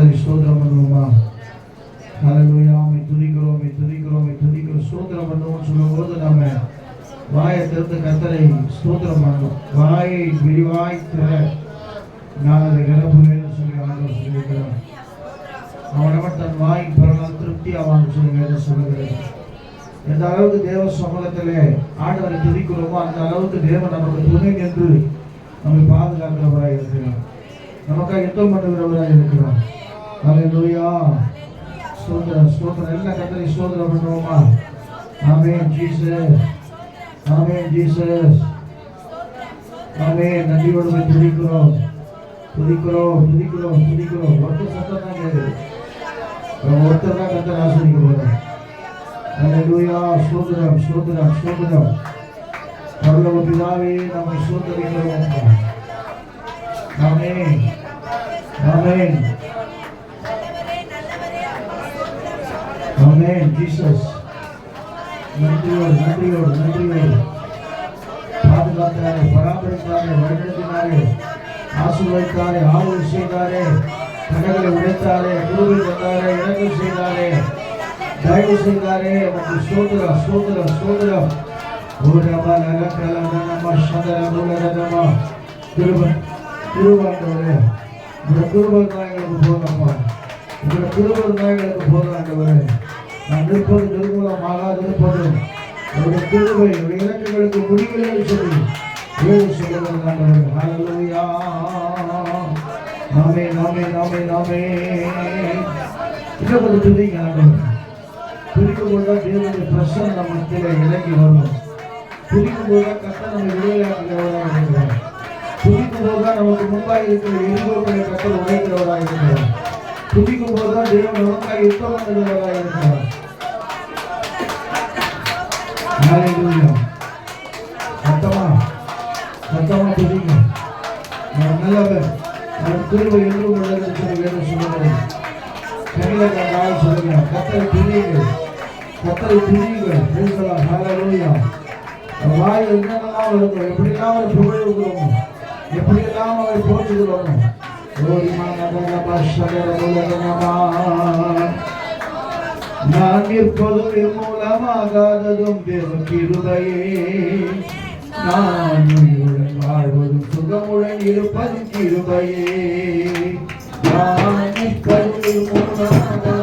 கத்தரி ஸ்தோத்திரம் பண்ணுவோமா? ஹalleluya மை துதிக்கிறோம் மை துதிக்கிறோம் மை துதிக்கிறோம். ஸ்தோத்திரம் பண்ணுவோம் சொல்லும்போது நாம வாயை திறந்து கத்தரை ஸ்தோத்திரம் பண்ணணும். வாயை விரிவாய் திற. நான் அதை நிரப்புவேன்னு சொல்லி ஆண்டவர் சொல்லியிருக்கிறார். அவனவன் தன் வாய் பிறனால் திருப்தி ஆவான்னு சொல்லி வேதம் சொல்லுகிறது. எந்த அளவுக்கு தேவ சமூகத்திலே ஆண்டவரை துதிக்கிறோமோ அந்த அளவுக்கு தேவன் நமக்கு துணை நின்று நம்மை பாதுகாக்கிறவராக இருக்கிறார். நமக்காக யுத்தம் பண்ணுகிறவராக இருக்கிறார். அல்லேலூயா ஸ்தோத்திரம் ஸ்தோத்திரம் எல்லாம் கத்தரை ஸ்தோத்திரம் பண்ணுவோமா? ஆமென் ஜீசஸ் ஆமென் ஜீசஸ் ஆமென் நன்றியோடு உம்மை துதிக்கிறோம். துதிக்கிறோம் துதிக்கிறோம் துதிக்கிறோம். ஒருத்தர் சத்தம் தான் கேட்குது. ஒருத்தர் தான் கத்தர் ஆசிரிக்க போகிறார் அல்லேலூயா ஸ்தோத்திரம் ஸ்தோத்திரம் ஸ்தோத்திரம் பரலோக பிதாவே நம்மை ஸ்தோத்திரிக்கிறோம் ஆமென் ஆமென் ஆமென் ஜீசஸ் நன்றியோடு நன்றியோடு நன்றியோடு. பாதுகாத்தாரே பராமரித்தாரே வழிநடத்தினாரே ஆசீர்வதித்தாரே ஆளுகை செய்தாரே தகவலை உடைத்தாரே குருவில் வந்தாரே இறங்கு செய்தாரே தயவு செய்தாரே நமக்கு ஸ்தோத்திரம் ஸ்தோத்திரம் ஸ்தோத்திரம். ஊரமா நலக்கல நனம சதர மூலரதமா திருவ திருவாண்டவரே இந்த திருவன் நாயகளுக்கு போதாமா இந்த திருவன் நாயகளுக்கு போதாண்டவரே நான் நிற்பது நிர்மூலமாக இருப்பது. அவருடைய திருவை அவருடைய இலக்குகளுக்கு முடிவில்லை சொல்லி ஏழு சொல்லுங்கள் ஹalleluya நாமே நாமே நாமே நாமே. இன்னும் துதிங்க ஆண்டவர் துதிக்கும் போது தான் தேவனுடைய பிரசன்னம் நம்ம மத்தியில் இறங்கி வரும். துதிக்கும் போது தான் கத்த நம்ம விடுதலையாக்குகிறவராக இருக்கிறார். துதிக்கும் போது தான் நமக்கு முன்பாக இருக்கிற எரிபொருட்களை கத்த உடைக்கிறவராக இருக்கிறார். துதிக்கும் போது தான் தேவன் நமக்காக யுத்தம் பண்ணுகிறவராக இருக்கிறார். சத்தமா சத்தமா துதிங்க நல்லவர் அவர் திரும்ப என்றும் உள்ளது சொல்லி சொல்லுங்கள் கையில கண்டால் சொல்லுங்க. கத்தரை துதியுங்கள் கத்தரை துதியுங்கள் பேசலாம் ஹalleluya வாய் என்னென்னலாம் வருதோ எப்படிலாம் அவர் எப்படியெல்லாம் அவர் போற்றுகிறோமோ உலகமா. நான் நிற்பதும் நிர்மூலமாகாததும் தேவ கிருபையே நான் உயிருடன் வாழ்வதும் சுகமுடன் இருப்பதும் கிருபையே நான் நிற்பதும் நிர்மூலமாகாததும்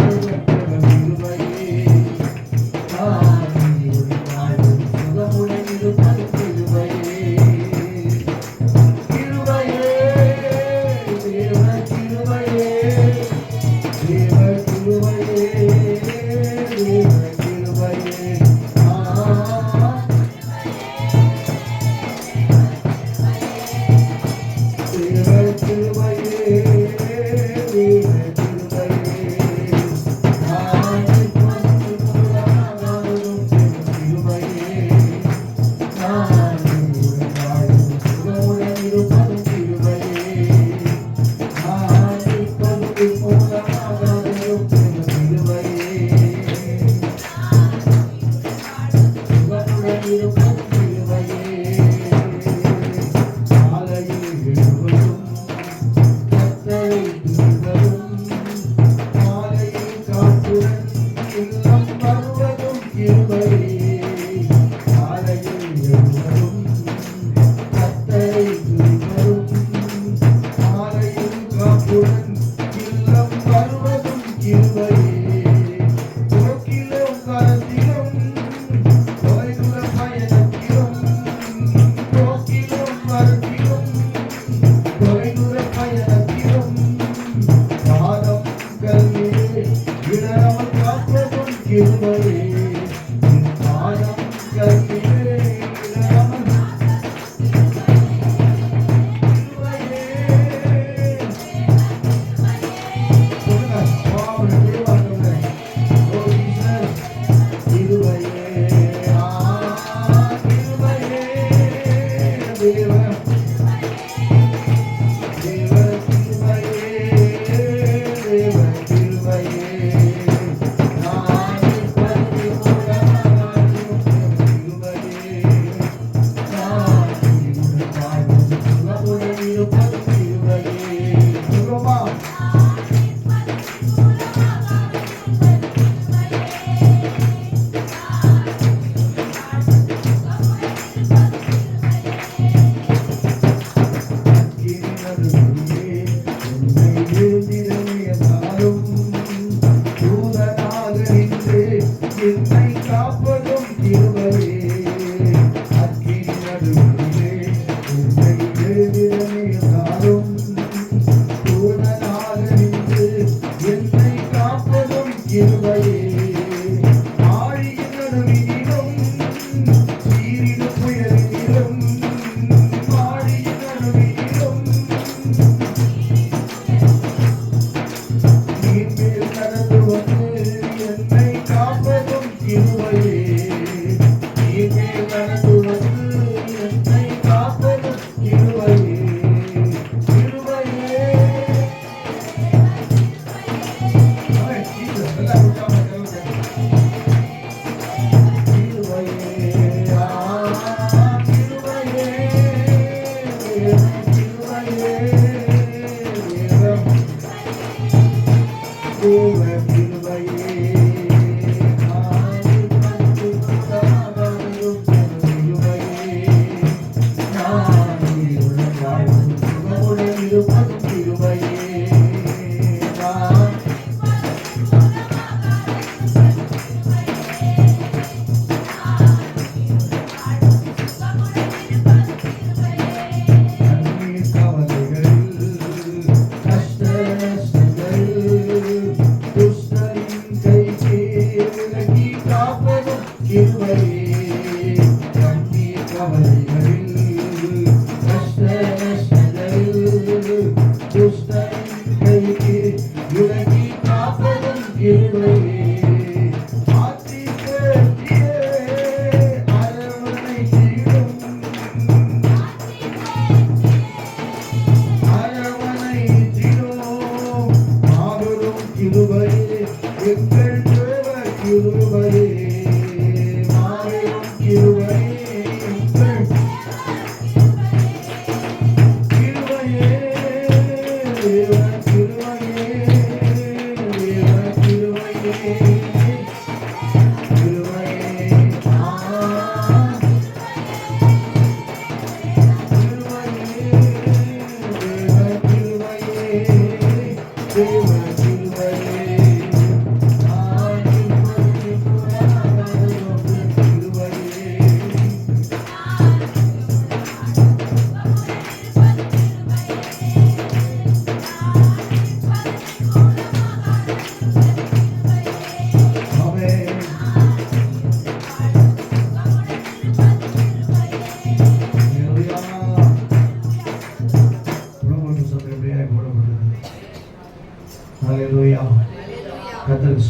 தேவ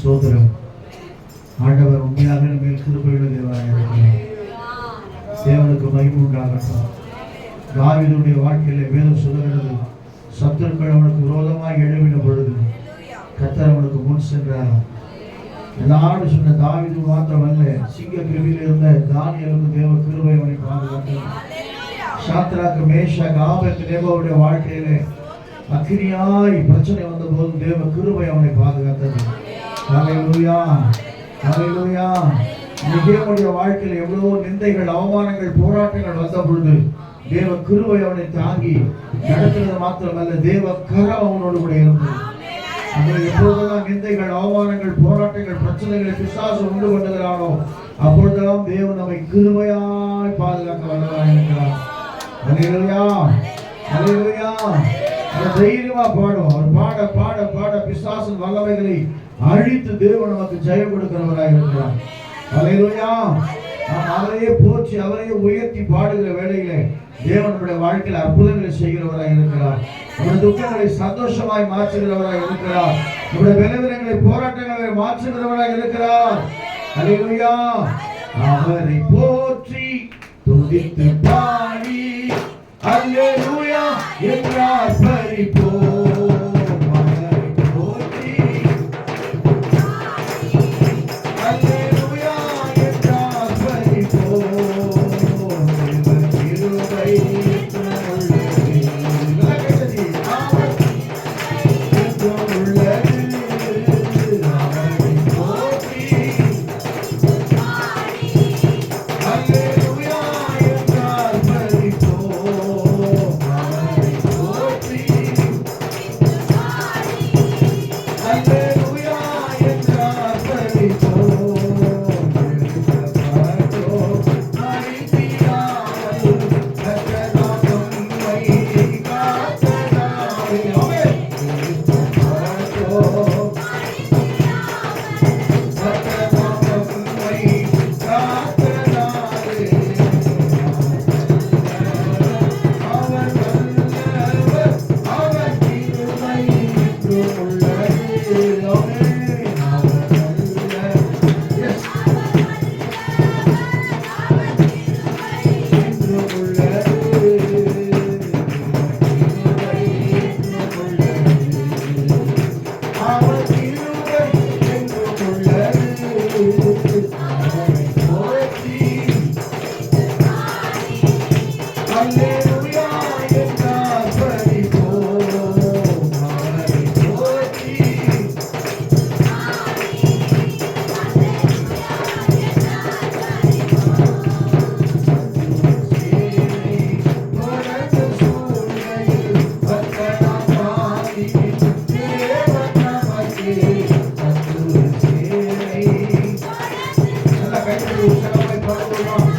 ஸ்தோத்திரம் ஆண்டவர் உண்மையாக மேல் கிருபையுள்ள தேவராக இருக்கிறார். தேவனுக்கு மகிமை உண்டாகட்டும். தாவிதனுடைய வாழ்க்கையில வேதம் சொல்லுகிறது சத்துருக்கள் அவனுக்கு விரோதமாக எழுவின பொழுது கத்தர் அவனுக்கு முன் சென்றார். எல்லாரும் சொன்ன தாவிது மாத்திரமல்ல சிங்க கிருவியில் இருந்த தானியலுக்கு தேவ கிருபை அவனை பாதுகாத்தார் சாத்ராக்கு மேஷா காபத்து தேவனுடைய வாழ்க்கையிலே அக்கிரியாய் பிரச்சனை வந்த போது தேவ கிருபை அவனை பாதுகாத்தது. நிகேமுடைய வாழ்க்கையில் எவ்வளவோ நிந்தைகள் அவமானங்கள் போராட்டங்கள் வந்த பொழுது தேவ கிருவை அவனை தாங்கி நடத்துறது மாத்திரமல்ல தேவ கரம் அவனோடு கூட இருந்தது எப்பொழுதெல்லாம் நிந்தைகள் அவமானங்கள் போராட்டங்கள் பிரச்சனைகளை பிசாசு உண்டு கொண்டுகிறானோ அப்பொழுதெல்லாம் தேவன் நம்மை கிருமையாய் பாதுகாக்க வல்லவராக இருக்கிறார் ஹalleluya ஹalleluya தைரியமா பாடும் அவர் பாட பாட பாட பிசாசின் வல்லமைகளை அழித்து தேவன் நமக்கு ஜெயம் கொடுக்கிறவராக இருக்கிறார். அவரையே போற்றி அவரையே உயர்த்தி பாடுகிற வேலையிலே தேவன் நம்முடைய வாழ்க்கையில் அற்புதங்களை செய்கிறவராக இருக்கிறார். நம்முடைய துக்கங்களை சந்தோஷமாய் மாற்றுகிறவராக இருக்கிறார். நம்முடைய விளைவினங்களை போராட்டங்களை மாற்றுகிறவராக இருக்கிறார். ஹalleluya. அவரை போற்றி துதித்து பாடி. அல்லேலூயா என்றார் பரிபோம் Thank you.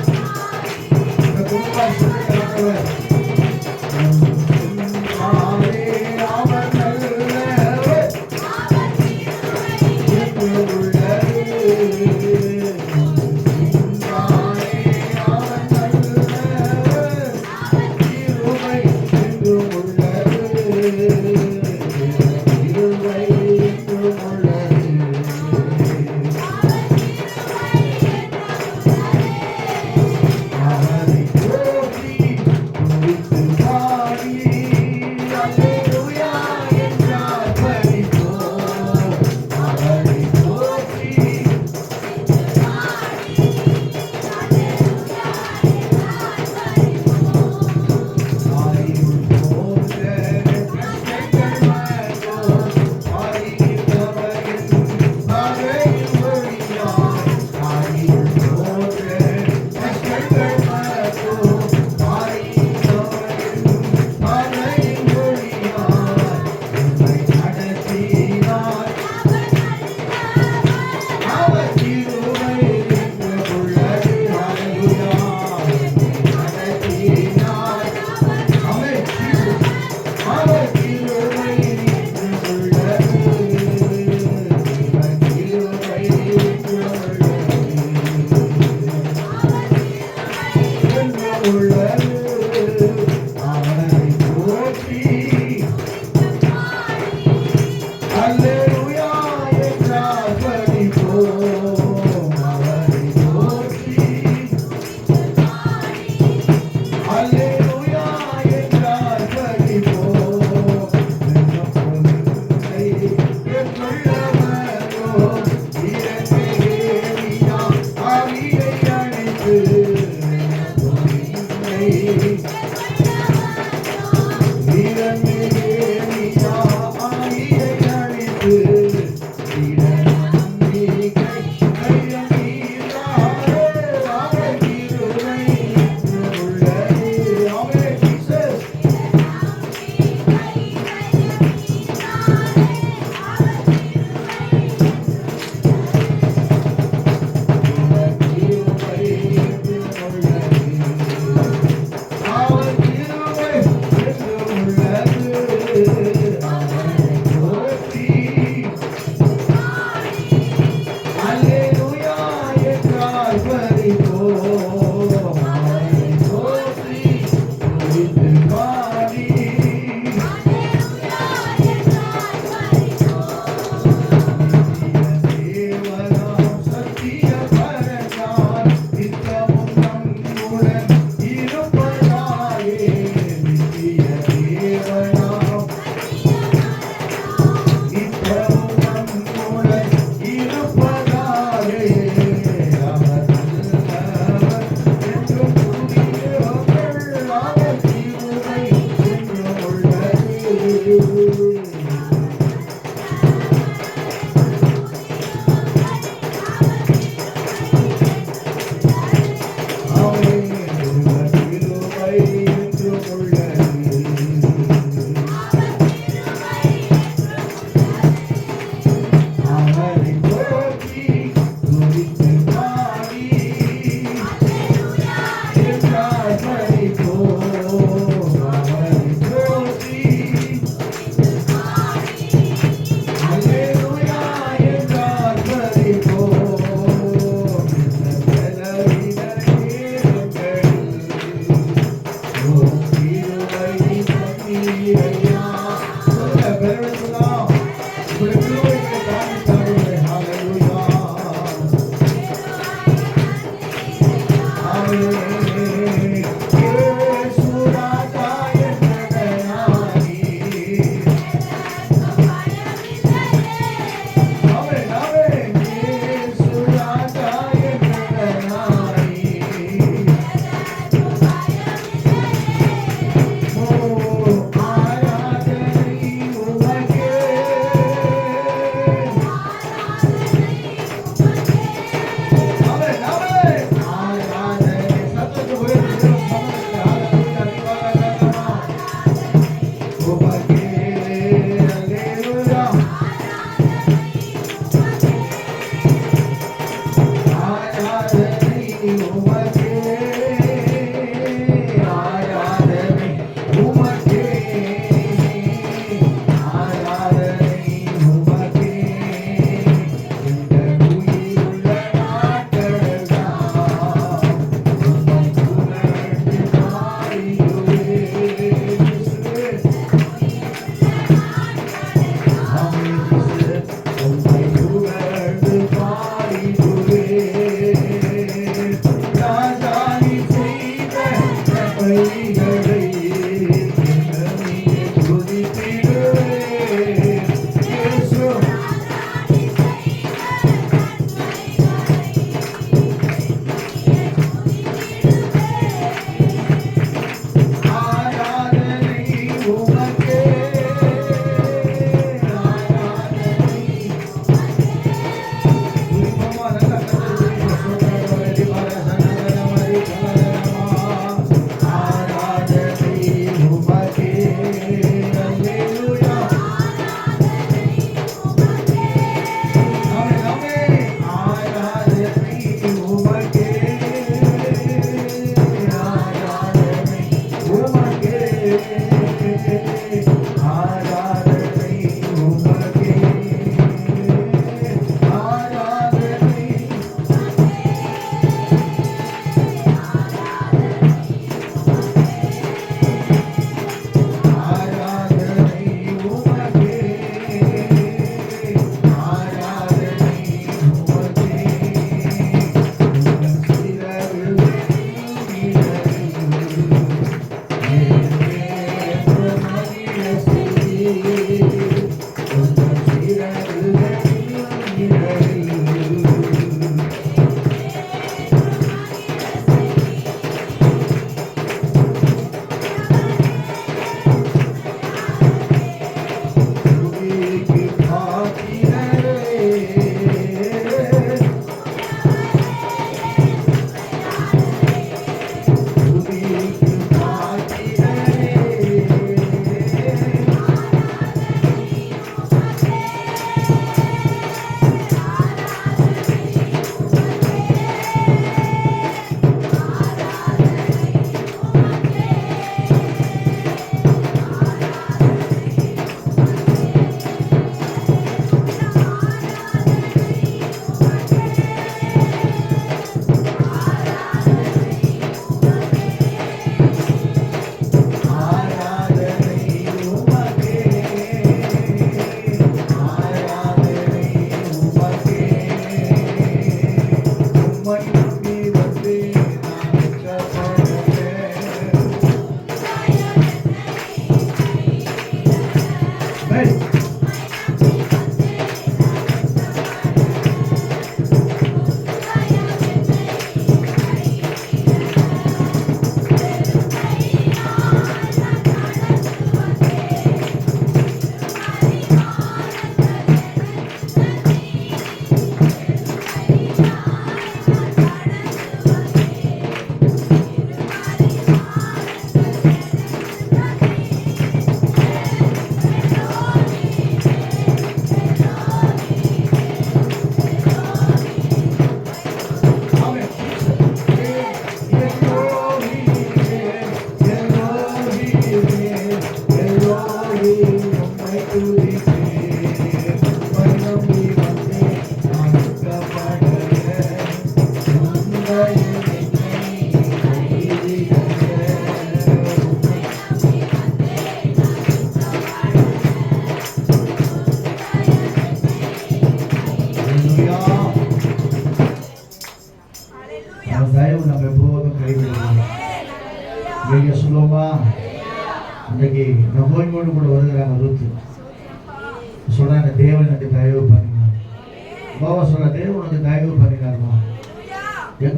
Amém.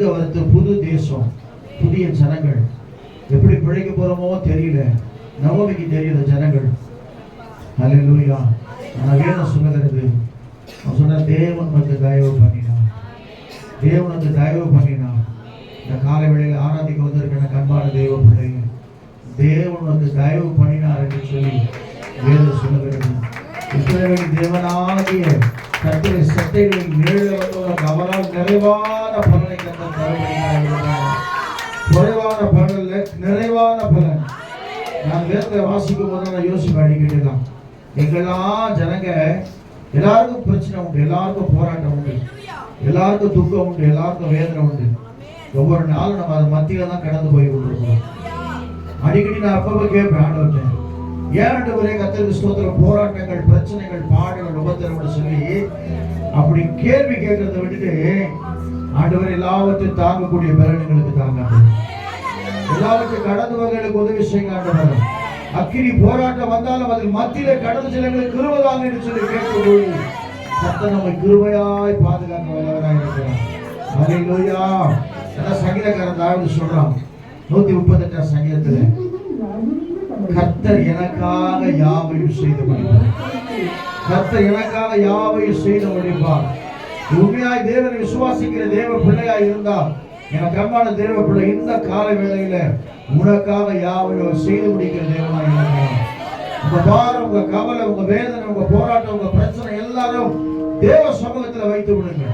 எங்க வருது புது தேசம் புதிய ஜனங்கள். எப்படி பிழைக்க போறோமோ தெரியல. நவோமிக்கு தெரியல ஜனங்கள். அல்லேலூயா ஆனா வேணும் சொல்லுகிறது. அவன் சொன்ன தேவன் வந்து தயவு பண்ணினான் தேவன் வந்து தயவு பண்ணினான் இந்த காலை வேளையில் ஆராதிக்க வந்திருக்கிற கண்பான தெய்வ பிள்ளைங்க தேவன் வந்து தயவு பண்ணினார் என்று சொல்லி வேதம் சொல்லுகிறது. இஸ்ரவேலின் தேவனாகிய கத்திரை சட்டைகளின் நிழலில் வந்து உனக்கு நிறைவான பலனை கத்த குறைவான பலன்ல நிறைவான பலன். நான் வேதத்தை வாசிக்கும் போது நான் யோசிப்பேன் அடிக்கடி தான் எங்கெல்லாம் ஜனங்க எல்லாருக்கும் பிரச்சனை உண்டு எல்லாருக்கும் போராட்டம் உண்டு. எல்லாருக்கும் துக்கம் உண்டு எல்லாருக்கும் வேதனை உண்டு. ஒவ்வொரு நாளும் நம்ம அது மத்தியில தான் கடந்து போய் கொண்டிருக்கிறோம். அடிக்கடி நான் அப்பப்போ கேட்பேன் ஆண்டவர்கிட்ட ஏன் ஒரே கத்திரிக்கு ஸ்தோத்திரம் போராட்டங்கள் பிரச்சனைகள் பாடுகள் உபத்திரம்னு சொல்லி அப்படி கேள்வி கேட்கறத விட்டுட்டு ஆண்டவர் எல்லாவற்றையும் தாங்கக்கூடிய பலன் எங்களுக்கு தாங்க. எல்லாவற்றையும் கடந்து வகைகளுக்கு உதவி செய்யுங்க ஆண்டவர். அக்கினி போராட்டம் வந்தாலும் அதில் மத்தியில கடந்து சில எங்களுக்கு கிருபதாங்க என்று சொல்லி கேட்கும்போது சத்த நம்மை கிருபையாய் பாதுகாக்க வல்லவராக இருக்கிறார். ஹalleluya. அதான் சங்கீதக்காரன் தாவது சொல்றான். நூத்தி முப்பத்தெட்டாம் சங்கீதத்துல. கர்த்தர் எனக்காக யாவையும் செய்து முடிப்பார் கர்த்தர் எனக்காக யாவையும் செய்து முடிப்பார் உண்மையாய் தேவனை விசுவாசிக்கிற தேவ பிள்ளையாய் இருந்தால் எனக்கு அன்பான தேவ பிள்ளை இந்த கால வேளையில உனக்காக யாவையும் செய்து முடிக்கிற தேவனாய் இருக்கிறார் உங்க பாரம் உங்க கவலை உங்க வேதனை உங்க போராட்டம் உங்க பிரச்சனை எல்லாரும் தேவ சமூகத்துல வைத்து விடுங்க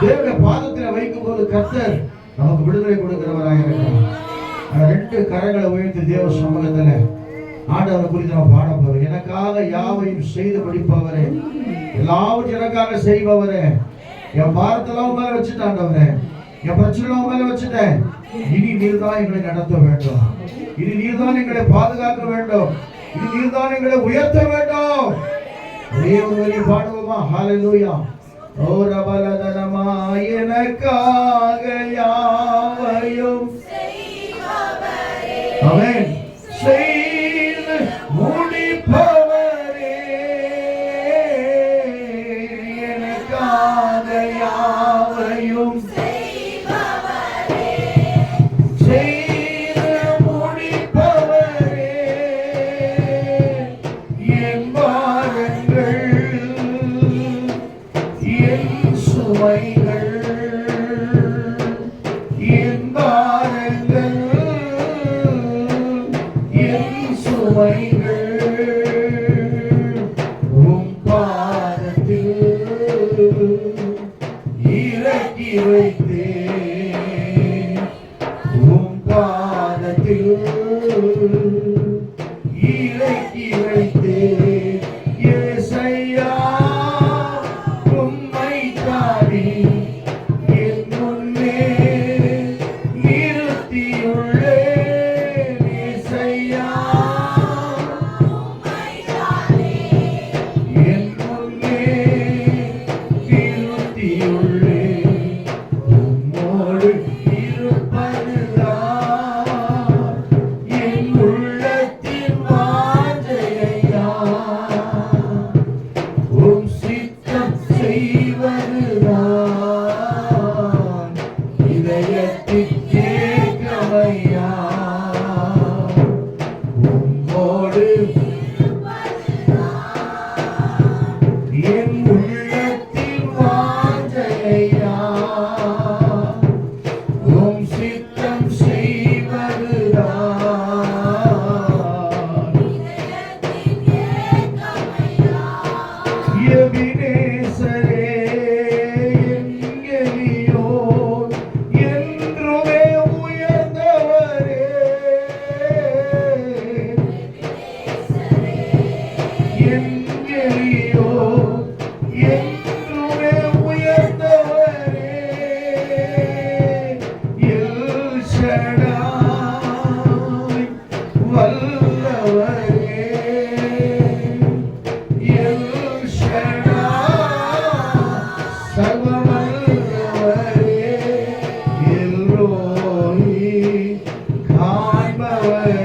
தேவ பாதத்தில் வைக்கும் போது கர்த்தர் நமக்கு விடுதலை கொடுக்கிறவராக இருக்கிறார். ரெண்டு கரங்களை உயர்த்தி தேவ சமூகத்தில் ஆண்டவரை குறித்து நம்ம பாட போறோம். எனக்காக யாவையும் செய்து முடிப்பவரே. எல்லாவற்றையும் எனக்காக செய்பவரே. என் பாரத்தெல்லாம் மேல வச்சுட்டாண்டவரே என் பிரச்சனை மேல வச்சுட்டேன் இனி நீர் தான் எங்களை நடத்த வேண்டும். இனி நீர் தான் எங்களை பாதுகாக்க வேண்டும். இனி நீர் தான் எங்களை உயர்த்த வேண்டும். ஒரே ஒரு வரி பாடுவோமா? ஹalleluya ஓ ரபலதனமா எனக்காக யாவையும் அவன் செய்து என் காண்பவரே